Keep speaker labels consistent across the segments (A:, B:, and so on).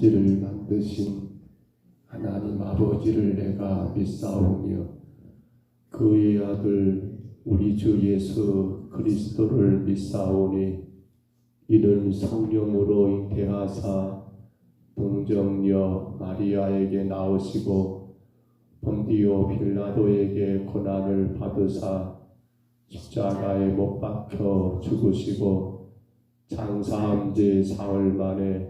A: 천지를 만드신 하나님 아버지를 내가 믿사오며 그의 아들 우리 주 예수 그리스도를 믿사오니 이는 성령으로 잉태하사 동정녀 마리아에게 나오시고 본디오 빌라도에게 고난을 받으사 십자가에 못 박혀 죽으시고 장사한 지 사흘 만에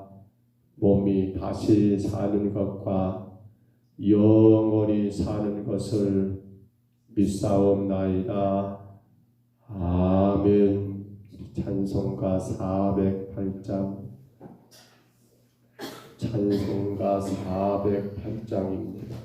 A: 몸이 다시 사는 것과 영원히 사는 것을 믿사옵나이다. 아멘. 찬송가 408장 찬송가 408장입니다.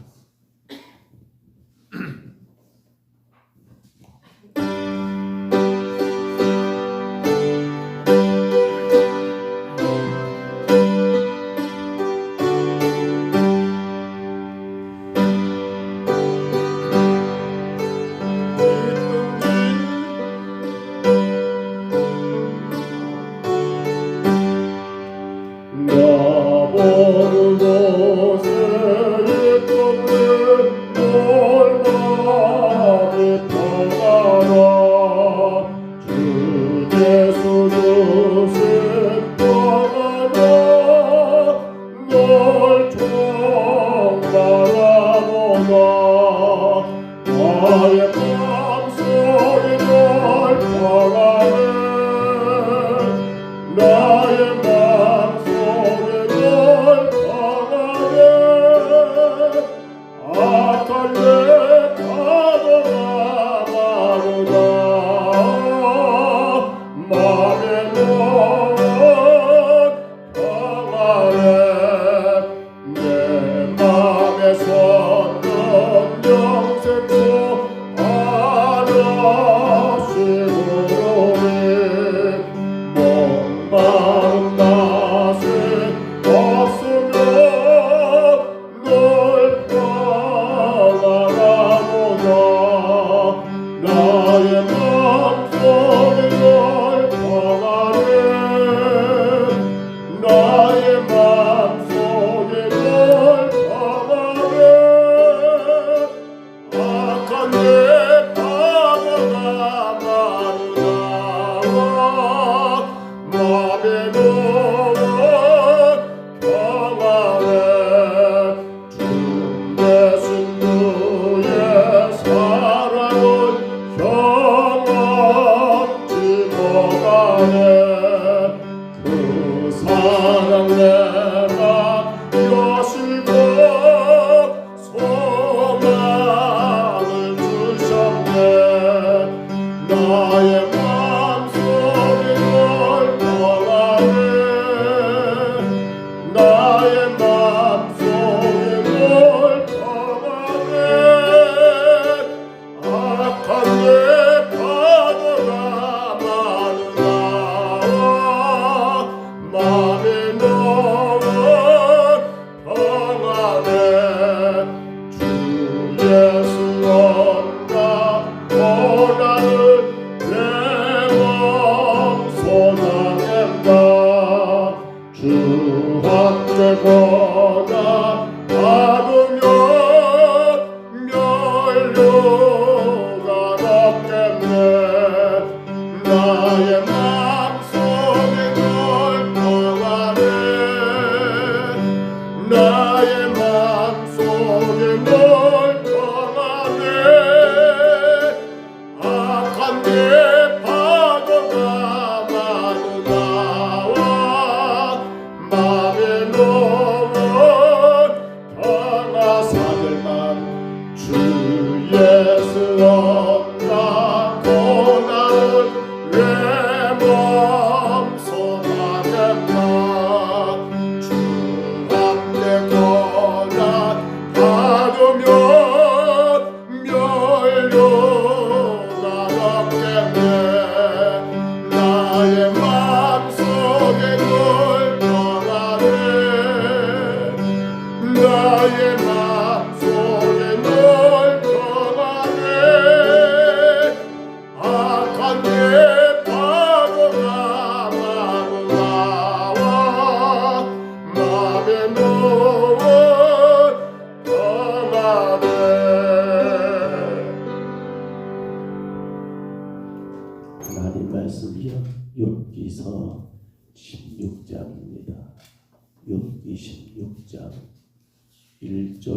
A: 받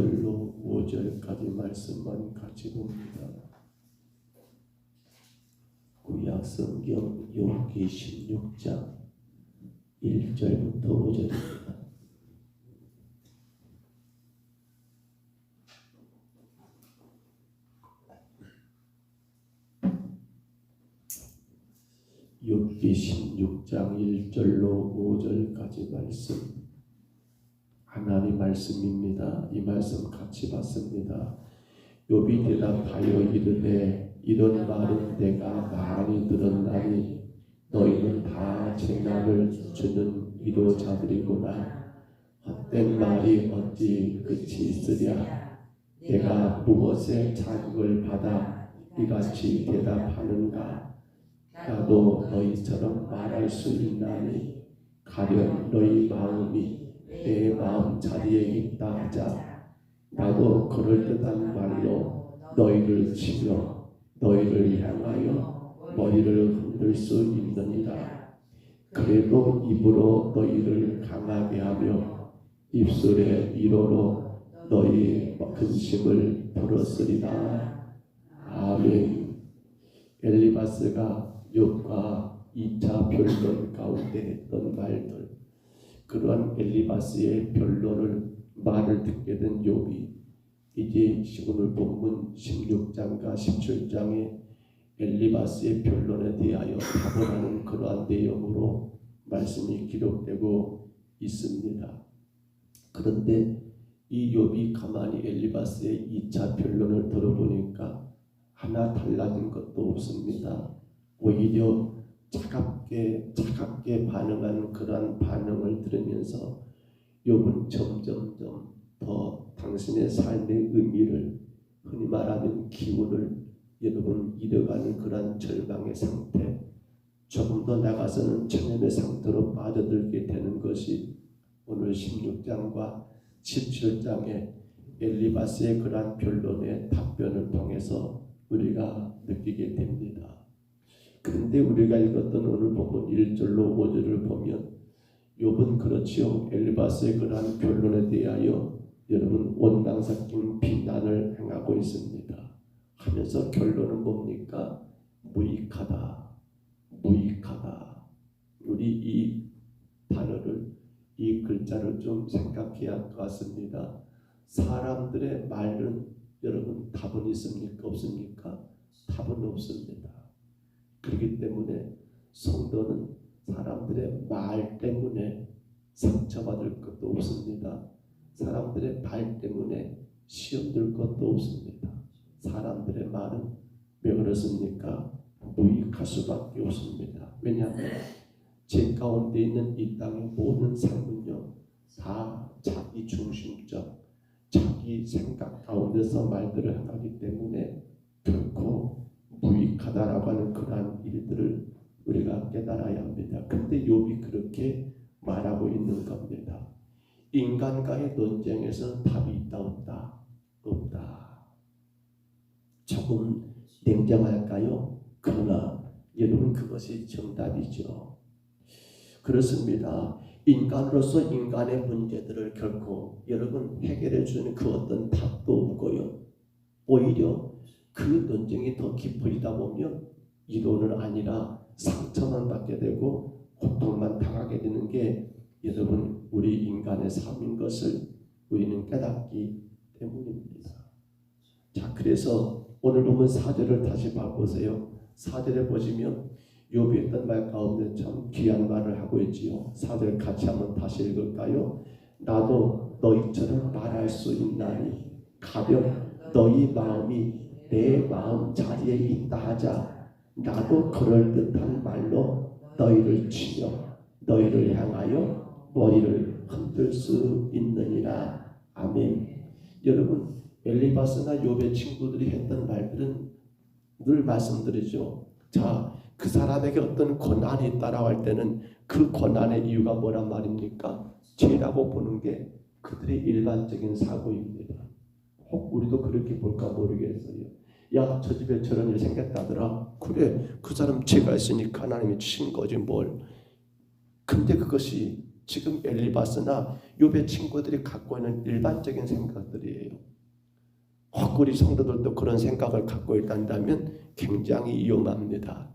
B: 1절로 5절까지 말씀만 같이 봅니다. 구약 성경 욥기 16장 1절부터 5절입니다. 욥기 16장 1절로 5절까지 말씀 하나님 말씀입니다. 이 말씀 같이 봤습니다. 욥이 대답하여 이르되 이런 말은 내가 많이 들었나니 너희는 다 재난을 주는 위로자들이구나 헛된 말이 어찌 끝이 있으랴 내가 무엇에 자극을 받아 이같이 대답하는가 나도 너희처럼 말할 수 있나니 가령 너희 마음이 내 마음 자리에 있다 하자. 나도 그럴듯한 말로 너희를 치며 너희를 향하여 머리를 흔들 수 있느니라. 그래도 입으로 너희를 강하게 하며 입술의 위로로 너희 근심을 풀었으리라. 아멘. 엘리바스가 욥과 2차 변론 가운데 했던 말들 그러한 엘리바스의 변론을 말을 듣게 된 욥이 이제 오늘 본문 16장과 17장에 엘리바스의 변론에 대하여 답을 하는 그러한 내용으로 말씀이 기록되고 있습니다. 그런데 이 욥이 가만히 엘리바스의 2차 변론을 들어보니까 하나 달라진 것도 없습니다. 오히려 차갑게 차갑게 반응하는 그러한 반응을 들으면서 욥은 점점점 더 당신의 삶의 의미를 흔히 말하는 기운을 여러분 잃어가는 그러한 절망의 상태 조금 더 나가서는 천연의 상태로 빠져들게 되는 것이 오늘 16장과 17장의 엘리바스의 그러한 변론의 답변을 통해서 우리가 느끼게 됩니다. 그런데 우리가 읽었던 오늘 본문 1절로 5절을 보면 욥은 그렇지요. 엘리바스의 그러한 변론에 대하여 여러분 원망 섞인 비난을 행하고 있습니다. 하면서 결론은 뭡니까? 무익하다. 무익하다. 우리 이 단어를 이 글자를 좀 생각해야 할 것 같습니다. 사람들의 말은 여러분 답은 있습니까? 없습니까? 답은 없습니다. 그렇기 때문에 성도는 사람들의 말 때문에 상처받을 것도 없습니다. 사람들의 말 때문에 시험 들 것도 없습니다. 사람들의 말은 왜 그렇습니까? 무익할 수밖에 없습니다. 왜냐하면 제 가운데 있는 이 땅의 모든 삶은요 다 자기 중심적 자기 생각 가운데서 말들을 행하기 때문에 결코 무익하다라고 하는 그러한 일들을 우리가 깨달아야 합니다. 근데 욥이 그렇게 말하고 있는 겁니다. 인간과의 논쟁에서 답이 있다 없다 없다. 조금 냉정할까요? 그러나 여러분 그것이 정답이죠. 그렇습니다. 인간으로서 인간의 문제들을 결코 여러분 해결해 주는 그 어떤 답도 없고요. 오히려 그 논쟁이 더 깊어지다 보면 이론은 아니라 상처만 받게 되고 고통만 당하게 되는 게 여러분 우리 인간의 삶인 것을 우리는 깨닫기 때문입니다. 자 그래서 오늘 보면 사절을 다시 봐보세요. 사절에 보시면 욥이 했던 말 가운데 참 귀한 말을 하고 있지요. 사절 같이 한번 다시 읽을까요? 나도 너희처럼 말할 수 있나니 가령 너희 마음이 내 마음 자리에 있다 하자 나도 그럴 듯한 말로 너희를 치며 너희를 향하여 머리를 흔들 수 있느니라 아멘. 여러분 엘리바스나 욥의 친구들이 했던 말들은 늘 말씀드리죠. 자, 그 사람에게 어떤 고난이 있다라고 할 때는 그 고난의 이유가 뭐란 말입니까? 죄라고 보는 게 그들의 일반적인 사고입니다. 혹 우리도 그렇게 볼까 모르겠어요. 야, 저 집에 저런 일 생겼다더라. 그래, 그 사람 죄가 있으니까 하나님이 주신 거지 뭘. 근데 그것이 지금 엘리바스나 요배 친구들이 갖고 있는 일반적인 생각들이에요. 혹 우리 성도들도 그런 생각을 갖고 있다면 굉장히 위험합니다.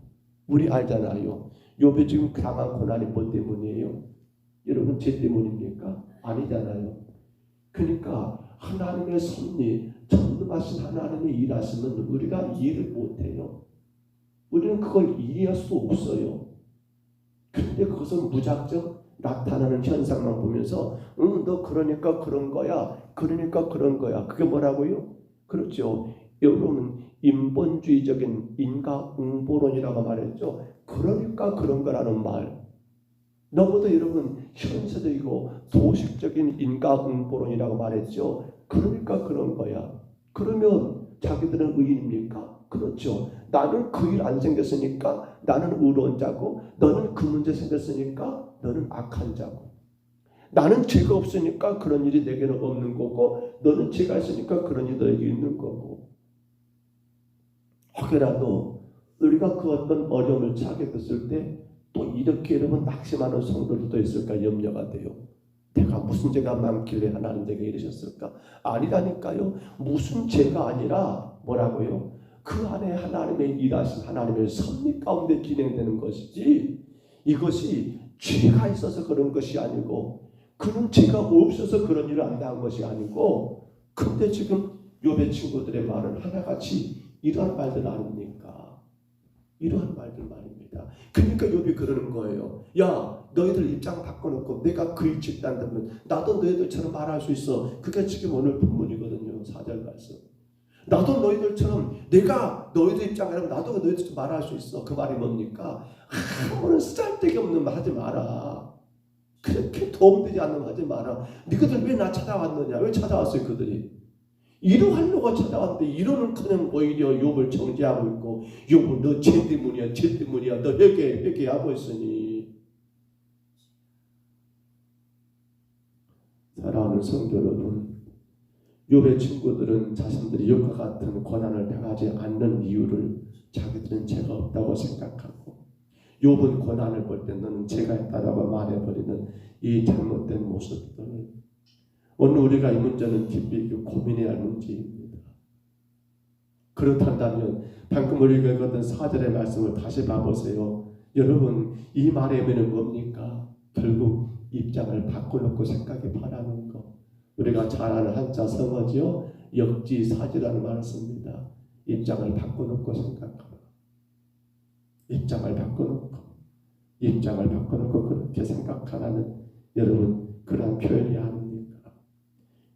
B: 우리 알잖아요. 요배 지금 당한 고난이 뭐 때문이에요? 여러분 죄 때문입니까? 아니잖아요. 그러니까 하나님의 섭리, 전능하신 하나님의 일하시면 우리가 이해를 못해요. 우리는 그걸 이해할 수 없어요. 근데 그것은 무작정 나타나는 현상만 보면서 응, 너 그러니까 그런 거야. 그러니까 그런 거야. 그게 뭐라고요? 그렇죠. 여러분 인본주의적인 인과응보론이라고 말했죠. 그러니까 그런 거라는 말. 너무도 여러분 현세적이고 도식적인 인과응보론이라고 말했죠. 그러니까 그런 거야. 그러면 자기들은 의인입니까? 그렇죠. 나는 그 일 안 생겼으니까 나는 의로운 자고 너는 그 문제 생겼으니까 너는 악한 자고 나는 죄가 없으니까 그런 일이 내게는 없는 거고 너는 죄가 있으니까 그런 일이 너에게 있는 거고 혹여라도 우리가 그 어떤 어려움을 처하게 됐을 때 또 이렇게 여러분 낙심하는 성도들도 있을까 염려가 돼요. 내가 무슨 죄가 많길래 하나님 내게 이러셨을까? 아니라니까요. 무슨 죄가 아니라 뭐라고요? 그 안에 하나님의 일하신 하나님의 섭리 가운데 진행되는 것이지 이것이 죄가 있어서 그런 것이 아니고 그는 죄가 없어서 그런 일을 안 당한 것이 아니고 근데 지금 요배 친구들의 말은 하나같이 이러한 말들 아닙니까? 이러한 말들 말입니다. 그러니까 요비 그러는 거예요. 야, 너희들 입장 바꿔놓고 내가 그 일찍 딴다면 나도 너희들처럼 말할 수 있어. 그게 지금 오늘 본문이거든요. 4절 말씀. 나도 너희들처럼 내가 너희들 입장이라면 나도 너희들처럼 말할 수 있어. 그 말이 뭡니까? 아무런 쓰잘데기 없는 말 하지 마라. 그렇게 도움되지 않는 말 하지 마라. 너희들 왜 나 찾아왔느냐? 왜 찾아왔어요 그들이? 이러하려고 찾아왔는데 이러는 그는 오히려 욕을 정죄하고 있고 욕은 너죄 때문이야 죄 때문이야 너 회개 회개하고 있으니. 사랑하는 성도 여러분 욕의 친구들은 자신들이 욕과 같은 고난을 당하지 않는 이유를 자기들은 죄가 없다고 생각하고 욕은 고난을 볼 때 너는 죄가 있다라고 말해버리는 이 잘못된 모습들 오늘 우리가 이 문제는 깊이 고민해야 할 문제입니다. 그렇다면 방금 우리가 읽었던 사절의 말씀을 다시 봐보세요. 여러분 이 말의 의미는 뭡니까? 결국 입장을 바꿔놓고 생각해 바라는 거. 우리가 잘 아는 한자 성어지요. 역지사지라는 말을 씁니다. 입장을 바꿔놓고 생각하라. 입장을 바꿔놓고 입장을 바꿔놓고 그렇게 생각하라는 여러분 그런 표현이 아닙니까?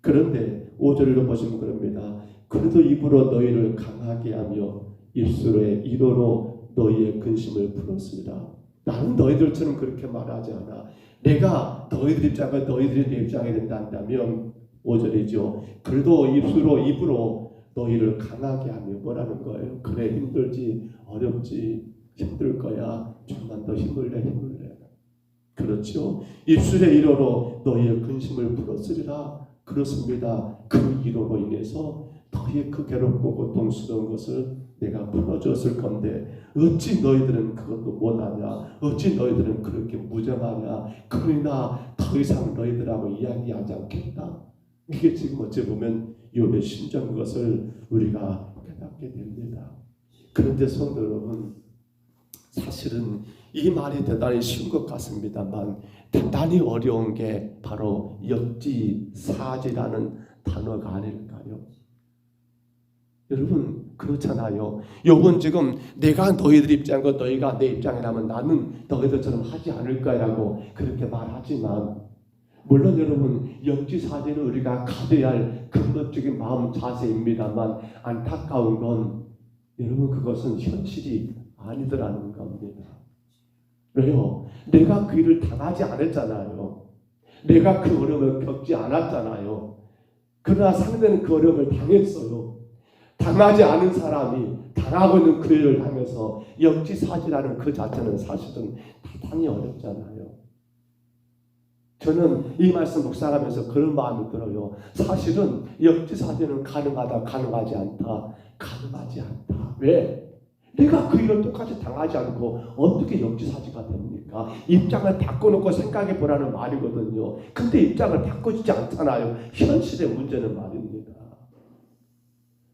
B: 그런데 5절로 보시면 그럽니다. 그래도 입으로 너희를 강하게 하며 입술에 이로로 너희의 근심을 풀었습니다. 나는 너희들처럼 그렇게 말하지 않아. 내가 너희들 입장과 너희들이 내 입장이 된다면 5절이죠. 그래도 입술로 입으로 너희를 강하게 하며 뭐라는 거예요? 그래 힘들지 어렵지 힘들 거야. 좀만 더 힘을 내 힘을 내. 그렇죠. 입술의 이로로 너희의 근심을 풀었으리라. 그렇습니다. 그 이로로 인해서 너희의 그 괴롭고 고통스러운 것을 내가 풀어줬을 건데 어찌 너희들은 그것도 못하냐? 어찌 너희들은 그렇게 무정하냐? 그러나 더 이상 너희들하고 이야기하지 않겠다. 이게 지금 어찌 보면 욥의 심정 것을 우리가 깨닫게 됩니다. 그런데 성도 여러분 사실은 이 말이 대단히 쉬운 것 같습니다만 대단히 어려운 게 바로 역지사지라는 단어가 아닐까요? 여러분 그렇잖아요. 요건 지금 내가 너희들 입장과 너희가 내 입장이라면 나는 너희들처럼 하지 않을 거라고 그렇게 말하지만 물론 여러분 역지사지는 우리가 가져야 할 근본적인 마음 자세입니다만 안타까운 건 여러분 그것은 현실이 아니더라는 겁니다. 왜요? 내가 그 일을 당하지 않았잖아요. 내가 그 어려움을 겪지 않았잖아요. 그러나 상대는 그 어려움을 당했어요. 당하지 않은 사람이 당하고 있는 그 일을 하면서 역지사지라는 그 자체는 사실은 대단히 어렵잖아요. 저는 이 말씀 묵상하면서 그런 마음이 들어요. 사실은 역지사지는 가능하다, 가능하지 않다, 가능하지 않다. 왜? 내가 그 일을 똑같이 당하지 않고 어떻게 역지사지가 됩니까? 입장을 바꿔놓고 생각해 보라는 말이거든요. 근데 입장을 바꿔주지 않잖아요. 현실의 문제는 말입니다.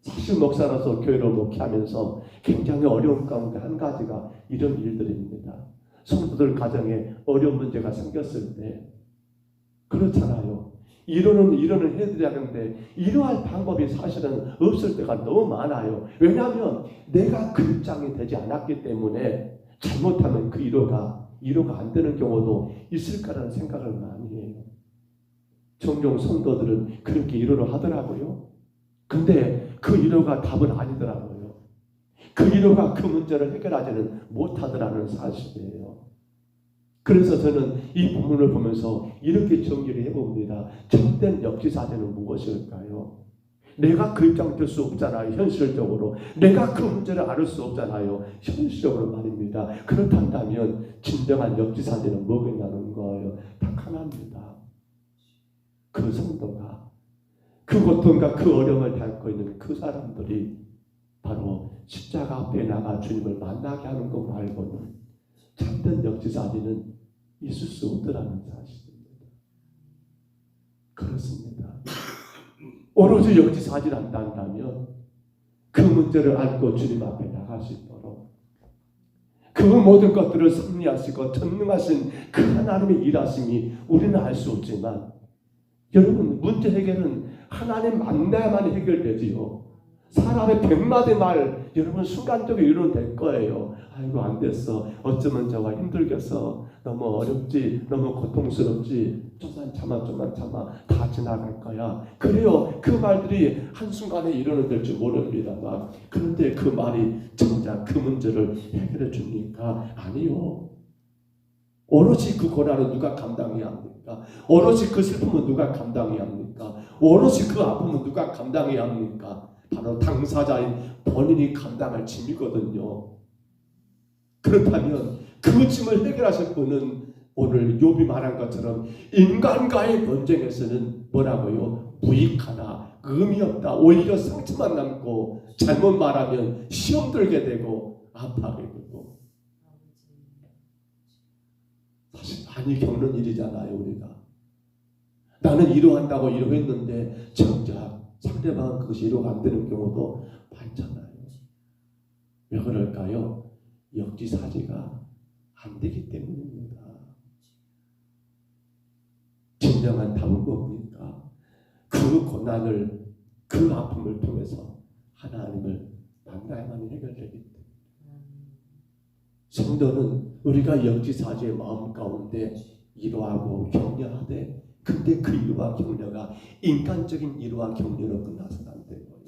B: 사실 목사로서 교회를 목회하면서 굉장히 어려운 가운데 한 가지가 이런 일들입니다. 성도들 가정에 어려운 문제가 생겼을 때 그렇잖아요. 이론은 이론을 해드려야 하는데 이러할 방법이 사실은 없을 때가 너무 많아요. 왜냐하면 내가 그 입장이 되지 않았기 때문에 잘못하면 그 이로가 이로가 안 되는 경우도 있을 거라는 생각을 많이 해요. 종종 성도들은 그렇게 이로를 하더라고요. 근데 그 이로가 답은 아니더라고요. 그 이로가 그 문제를 해결하지는 못하더라는 사실이에요. 그래서 저는 이 부분을 보면서 이렇게 정리를 해봅니다. 참된 역지사지는 무엇일까요? 내가 그 입장 될수 없잖아요. 현실적으로. 내가 그 문제를 알을 수 없잖아요. 현실적으로 말입니다. 그렇다면 진정한 역지사지는 뭐겠냐는 거예요. 딱 하나입니다. 그 성도가 그 고통과 그 어려움을 닳고 있는 그 사람들이 바로 십자가 앞에 나가 주님을 만나게 하는 것 말고는 참된 역지사지는 있을 수 없더라는 사실입니다. 그렇습니다. 오로지 역지사지를 한다면 그 문제를 안고 주님 앞에 나갈 수 있도록 그 모든 것들을 섭리하시고 전능하신 그 하나님의 일하심이 우리는 알 수 없지만 여러분 문제 해결은 하나님 만나야만 해결되지요. 사람의 백마디 말 여러분 순간적으로 이루면 될 거예요. 아이고 안 됐어. 어쩌면 저와 힘들겠어. 너무 어렵지. 너무 고통스럽지. 좀만 참아 좀만 참아. 다 지나갈 거야. 그래요. 그 말들이 한순간에 이루어는 될줄 모릅니다만 그런데 그 말이 정작 그 문제를 해결해 줍니까? 아니요. 오로지 그 고난은 누가 감당해야 합니까? 오로지 그 슬픔은 누가 감당해야 합니까? 오로지 그 아픔은 누가 감당해야 합니까? 바로 당사자인 본인이 감당할 짐이거든요. 그렇다면 그 짐을 해결하실 분은 오늘 욥이 말한 것처럼 인간과의 논쟁에서는 뭐라고요? 무익하다, 의미 없다, 오히려 상처만 남고 잘못 말하면 시험 들게 되고 아파하게 되고 사실 많이 겪는 일이잖아요 우리가 나는 이러한다고 이러했는데 정작 상대방은 그것이 이루가 안 되는 경우도 많잖아요. 왜 그럴까요? 역지사지가 안 되기 때문입니다. 진정한 답은 뭡니까? 그 고난을 그 아픔을 통해서 하나님을 만나야만 해결되기 때문에 성도는 우리가 역지사지의 마음 가운데 이러하고 격려하되 근데 그 이루와 격려가 인간적인 이루와 격려로 끝나서는 안 되는 거예요.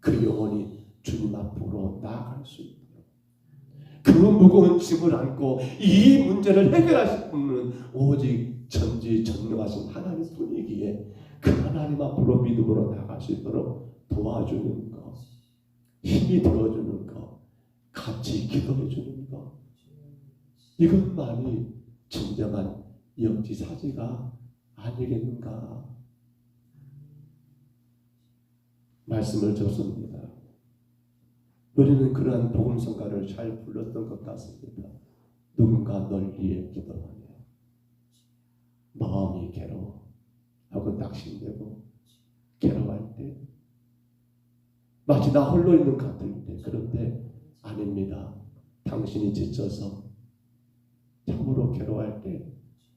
B: 그 영혼이 주님 앞으로 나아갈 수 있도록 그 무거운 짐을 안고 이 문제를 해결하실 분은 오직 전지 전능하신 하나님 분이기에 그 하나님 앞으로 믿음으로 나아갈 수 있도록 도와주는 것, 힘이 되어주는 것, 같이 기도해 주는 것 이것만이 진정한 역지사지가 아니겠는가 말씀을 줬습니다. 우리는 그러한 복음성가를 잘 불렀던 것 같습니다. 누군가 널 위해 기도하며 마음이 괴로워 하고 낙심되고 괴로워할 때 마치 나 홀로 있는 것 같을 때 그런데 아닙니다. 당신이 지쳐서 참으로 괴로워할 때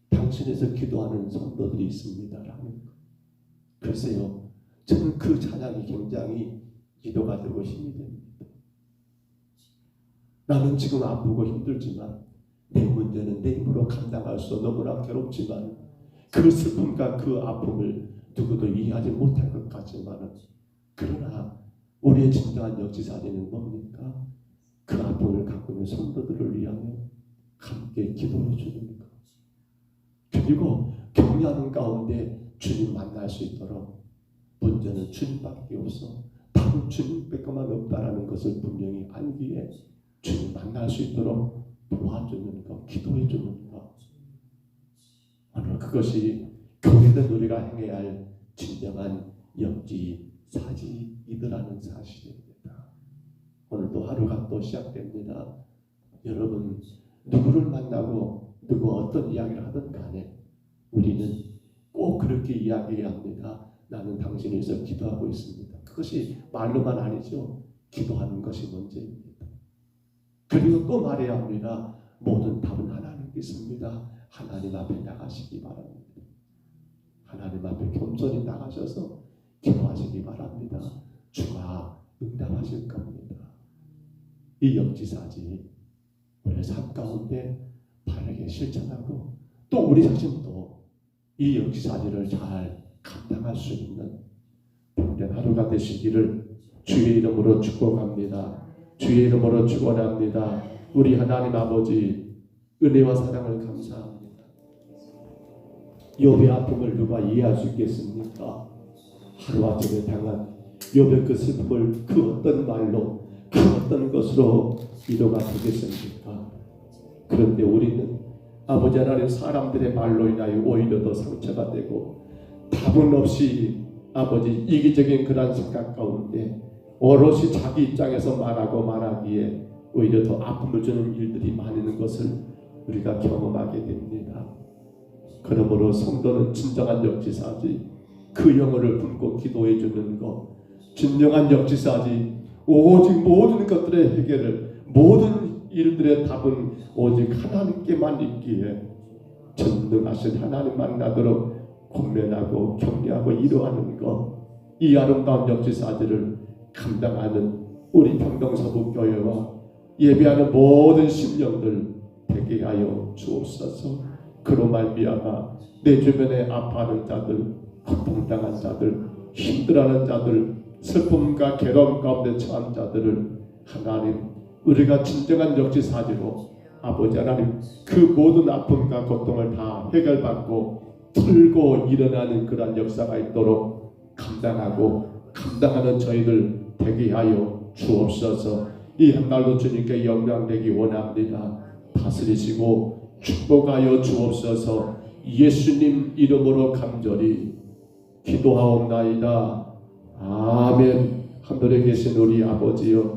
B: 당신에서 기도하는 성도들이 있습니다 라는 거. 글쎄요, 저는 그 찬양이 굉장히 기도가 되고 힘이 됩니다. 나는 지금 아프고 힘들지만 내 문제는 내 힘으로 감당할 수 너무나 괴롭지만 그 슬픔과 그 아픔을 누구도 이해하지 못할 것 같지만 그러나 우리의 진정한 역지사지는 뭡니까? 그 아픔을 갖고 있는 성도들을 위하여 함께 기도해 주는 것. 그리고 격려하는 가운데 주님 만날 수 있도록 문제는 주님밖에 없어. 다른 주님밖에만 없다라는 것을 분명히 알기에 주님 만날 수 있도록 도와주는 것, 기도해 주는 것. 오늘 그것이 교회는 우리가 행해야 할 진정한 역지사지이더라는 사실입니다. 오늘도 하루가 또 시작됩니다. 여러분 누구를 만나고 누구 어떤 이야기를 하든 간에 우리는 꼭 그렇게 이야기해야 합니다. 나는 당신을 위해서 기도하고 있습니다. 그것이 말로만 아니죠. 기도하는 것이 문제입니다. 그리고 또 말해야 합니다. 모든 답은 하나님께 있습니다. 하나님 앞에 나가시기 바랍니다. 하나님 앞에 겸손히 나가셔서 기도하시기 바랍니다. 주가 응답하실 겁니다. 이 역지사지 우리의 삶 가운데 바르게 실천하고 또 우리 자신도 이 역지사지를 잘 감당할 수 있는 복된 하루가 되시기를 주의 이름으로 축복합니다. 주의 이름으로 축원합니다. 우리 하나님 아버지 은혜와 사랑을 감사합니다. 욥의 아픔을 누가 이해할 수 있겠습니까? 하루아침에 당한 욥의 그 슬픔을 그 어떤 말로 그 어떤 것으로 위로가 되겠습니까? 그런데 우리는 아버지 하나님 사람들의 말로 인하여 오히려 더 상처가 되고 답은 없이 아버지 이기적인 그런 생각 가운데 오롯이 자기 입장에서 말하고 말하기에 오히려 더 아픔을 주는 일들이 많은 것을 우리가 경험하게 됩니다. 그러므로 성도는 진정한 역지사지 그 영혼을 품고 기도해 주는 것 진정한 역지사지 오직 모든 것들의 해결을 모든 일들의 답은 오직 하나님께만 있기에 전능하신 하나님 만나도록 권면하고 격려하고 이루하는 것. 이 아름다운 역지사지를 감당하는 우리 평동서북교회와 예배하는 모든 심령들 되게 하여 주옵소서. 그로 말미암아 내 주변에 아파하는 자들 고통당한 자들 힘들어하는 자들 슬픔과 괴로움 가운데 처한 자들을 하나님 우리가 진정한 역지사지로 아버지 하나님 그 모든 아픔과 고통을 다 해결받고 풀고 일어나는 그러한 역사가 있도록 감당하고 감당하는 저희들 되게 하여 주옵소서. 이 한날도 주님께 영광 되기 원합니다. 다스리시고 축복하여 주옵소서. 예수님 이름으로 간절히 기도하옵나이다. 아멘. 하늘에 계신 우리 아버지여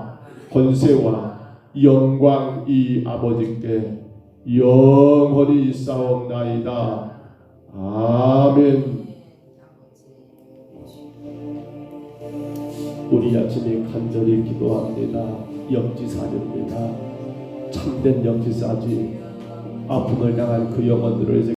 B: 권세와 영광 이 아버지께 영원히 있사옵나이다. 아멘. 우리 아침에 간절히 기도합니다. 역지사입니다. 참된 역지사지 아픔을 당한 그 영혼들을